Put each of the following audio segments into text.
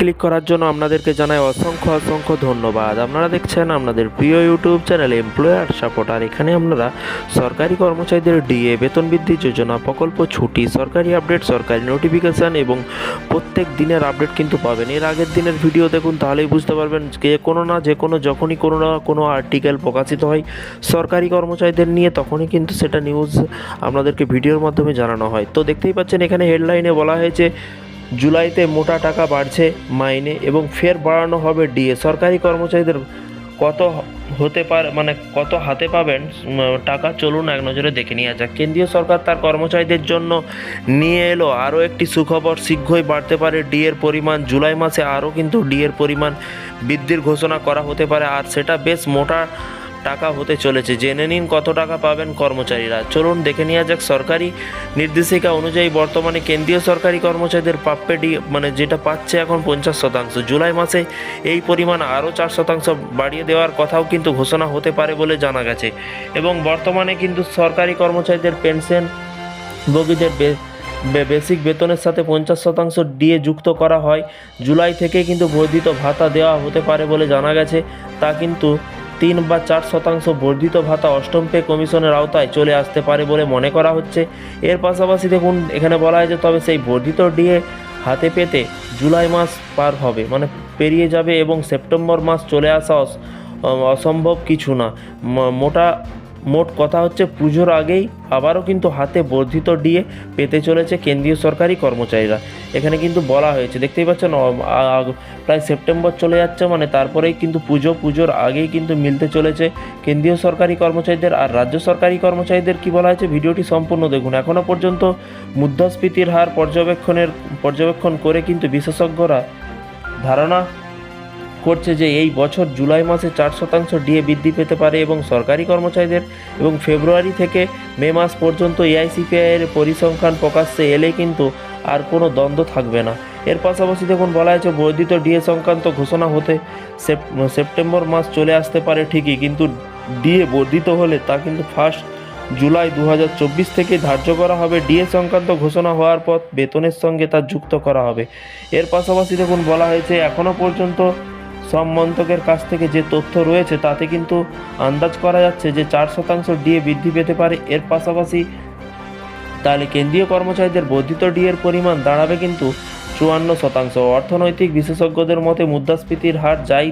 Click করার জন্য আপনাদেরকে জানাই অসংখ্য অসংখ্য ধন্যবাদ। আপনারা দেখছেন আপনাদের প্রিয় ইউটিউব চ্যানেল এমপ্লয়ার সাপোর্ট আর এখানে আপনারা সরকারি কর্মচারীদের ডিএ বেতন বৃদ্ধি যোজনা, প্রকল্প ছুটি, সরকারি আপডেট সরকারি নোটিফিকেশান এবং প্রত্যেক দিনের আপডেট কিন্তু পাবেন। এর আগের দিনের ভিডিও দেখুন, তাহলেই বুঝতে পারবেন যে কোনো না যে কোনো, যখনই কোনো না কোনো আর্টিকেল প্রকাশিত হয় সরকারি কর্মচারীদের নিয়ে, তখনই কিন্তু সেটা নিউজ আপনাদেরকে ভিডিওর মাধ্যমে জানানো হয়। তো দেখতেই পাচ্ছেন, এখানে হেডলাইনে বলা হয়েছে জুলাইতে মোটা টাকা বাড়ছে মাইনে এবং ফের বাড়ানো হবে ডিএ। সরকারি কর্মচারীদের কত হতে পারে মানে কত হাতে পাবেন টাকা চলুন এক নজরে দেখে নেওয়া যাক। কেন্দ্রীয় সরকার তার কর্মচারীদের জন্য নিয়ে এলো আরও একটি সুখবর, শীঘ্রই বাড়তে পারে ডিএর পরিমাণ। জুলাই মাসে আরও কিন্তু ডিএর পরিমাণ বৃদ্ধির ঘোষণা করা হতে পারে, আর সেটা বেশ মোটা টাকা হতে চলেছে। জেনে নিন কত টাকা পাবেন কর্মচারীরা। চলুন দেখে নেওয়া যাক সরকারি নির্দেশিকা অনুযায়ী বর্তমানে কেন্দ্রীয় সরকারি কর্মচারীদের ডি মানে যেটা পাচ্ছে এখন পঞ্চাশ শতাংশ। জুলাই মাসে এই পরিমাণ আরও চার শতাংশ বাড়িয়ে দেওয়ার কথাও কিন্তু ঘোষণা হতে পারে বলে জানা গেছে। এবং বর্তমানে কিন্তু সরকারি কর্মচারীদের পেনশন ভোগীদের বেসিক বেতনের সাথে পঞ্চাশ শতাংশ ডিএ যুক্ত করা হয়। জুলাই থেকে কিন্তু বর্ধিত ভাতা দেওয়া হতে পারে বলে জানা গেছে। তা কিন্তু তিন বা চার শতাংশ বর্ধিত ভাতা অষ্টম পে কমিশনের আওতায় চলে আসতে পারে বলে মনে করা হচ্ছে। এর পাশাপাশি দেখুন, এখানে বলা হয়েছে তবে সেই বর্ধিত ডিএ হাতে পেতে জুলাই মাস পার হবে মানে পেরিয়ে যাবে এবং সেপ্টেম্বর মাস চলে আসা অসম্ভব কিছু না। মোটা মোট কথা হচ্ছে পুজোর আগেই আবারও কিন্তু হাতে বর্ধিত ডিএ পেতে চলেছে কেন্দ্রীয় সরকারি কর্মচারীরা। এখানে কিন্তু বলা হয়েছে, দেখতেই পাচ্ছেন প্রায় সেপ্টেম্বর চলে যাচ্ছে মানে তারপরেই কিন্তু পুজো, পুজোর আগেই কিন্তু মিলতে চলেছে কেন্দ্রীয় সরকারি কর্মচারীদের। আর রাজ্য সরকারি কর্মচারীদের কি বলা হয়েছে? ভিডিওটি সম্পূর্ণ দেখুন। এখনও পর্যন্ত মুদ্রাস্ফীতির হার পর্যবেক্ষণের, পর্যবেক্ষণ করে কিন্তু বিশেষজ্ঞরা ধারণা করছে যে এই বছর জুলাই মাসে চার শতাংশ ডিএ বৃদ্ধি পেতে পারে এবং সরকারি কর্মচারীদের এবং ফেব্রুয়ারি থেকে মে মাস পর্যন্ত এআইসিপিআই এর পরিসংখ্যান প্রকাশ্যে এলে কিন্তু আর কোনো দ্বন্দ্ব থাকবে না। এর পাশাপাশি দেখুন, বলা হয়েছে বর্ধিত ডিএ সংক্রান্ত ঘোষণা হতে সেপ- সেপ্টেম্বর মাস চলে আসতে পারে ঠিকই, কিন্তু ডিএ বর্ধিত হলে তা কিন্তু ফার্স্ট জুলাই দু হাজার চব্বিশ থেকে ধার্য করা হবে। ডিএ সংক্রান্ত ঘোষণা হওয়ার পর বেতনের সঙ্গে তা যুক্ত করা হবে। এর পাশাপাশি দেখুন, বলা হয়েছে এখনও পর্যন্ত সব মন্ত্রকের কাছ থেকে যে তথ্য রয়েছে তাতে কিন্তু আন্দাজ করা যাচ্ছে যে চার শতাংশ ডিএ বৃদ্ধি পেতে পারে। এর পাশাপাশি তাহলে কেন্দ্রীয় কর্মচারীদের বর্ধিত ডিএর পরিমাণ দাঁড়াবে কিন্তু চুয়ান্ন শতাংশ। অর্থনৈতিক বিশেষজ্ঞদের মতে মুদ্রাস্ফীতির হার যাই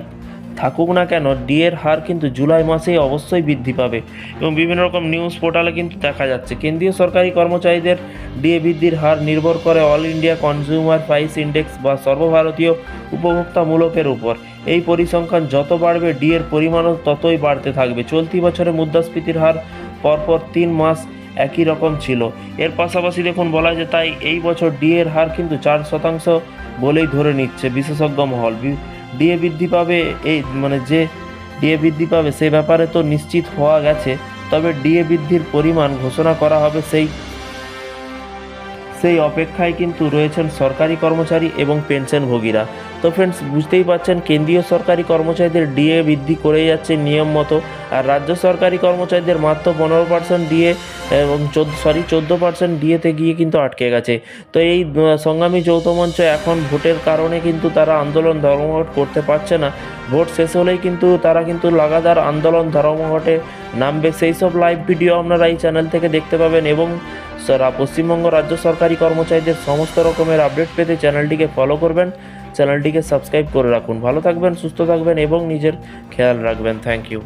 থাকুক না কেন, ডিএর হার কিন্তু জুলাই মাসেই অবশ্যই বৃদ্ধি পাবে এবং বিভিন্ন রকম নিউজ পোর্টালে কিন্তু দেখা যাচ্ছে। কেন্দ্রীয় সরকারি কর্মচারীদের ডিএ বৃদ্ধির হার নির্ভর করে all India consumer price index বা সর্বভারতীয় উপভোক্তামূলকের উপর। এই পরিসংখ্যান যত বাড়বে ডিএর পরিমাণও ততই বাড়তে থাকবে। চলতি বছরে মুদ্রাস্ফীতির হার পরপর তিন মাস একই রকম ছিল। এর পাশাপাশি দেখুন, বলা যায় তাই এই বছর ডিএর হার কিন্তু চার শতাংশ বলেই ধরে নিচ্ছে বিশেষজ্ঞ মহল। ডিএ বৃদ্ধি পাবে এই মানে যে ডিএ বৃদ্ধি পাবে সে ব্যাপারে তো নিশ্চিত হওয়া গেছে, তবে ডিএ বৃদ্ধির পরিমাণ ঘোষণা করা হবে সেই সেই অপেক্ষায় কিন্তু রয়েছেন সরকারি কর্মচারী এবং পেনশনভোগীরা তো ফ্রেন্ডস বুঝতেই পারছেন, কেন্দ্রীয় সরকারি কর্মচারীদের ডিএ বৃদ্ধি করে যাচ্ছে নিয়ম মতো। আর রাজ্য সরকারি কর্মচারীদের মাত্র পনেরো পার্সেন্ট ডিএ এবং চোদ্দ সরি চোদ্দ পার্সেন্ট ডিএতে গিয়ে কিন্তু আটকে গেছে। তো এই সংগ্রামী যৌথ মঞ্চ এখন ভোটের কারণে কিন্তু তারা আন্দোলন ধর্মঘট করতে পারছে না। ভোট শেষ হলেই কিন্তু তারা কিন্তু লাগাতার আন্দোলন ধর্মঘটে নামবে। সেই সব লাইভ ভিডিও আপনারা এই চ্যানেল থেকে দেখতে পাবেন এবং পশ্চিমবঙ্গ রাজ্য সরকারি কর্মচারীদের সমস্ত রকমের আপডেট পেতে চ্যানেলটিকে ফলো করবেন। চ্যানেলটিকে সাবস্ক্রাইব করে রাখুন। ভালো থাকবেন, সুস্থ থাকবেন এবং নিজের খেয়াল রাখবেন। Thank you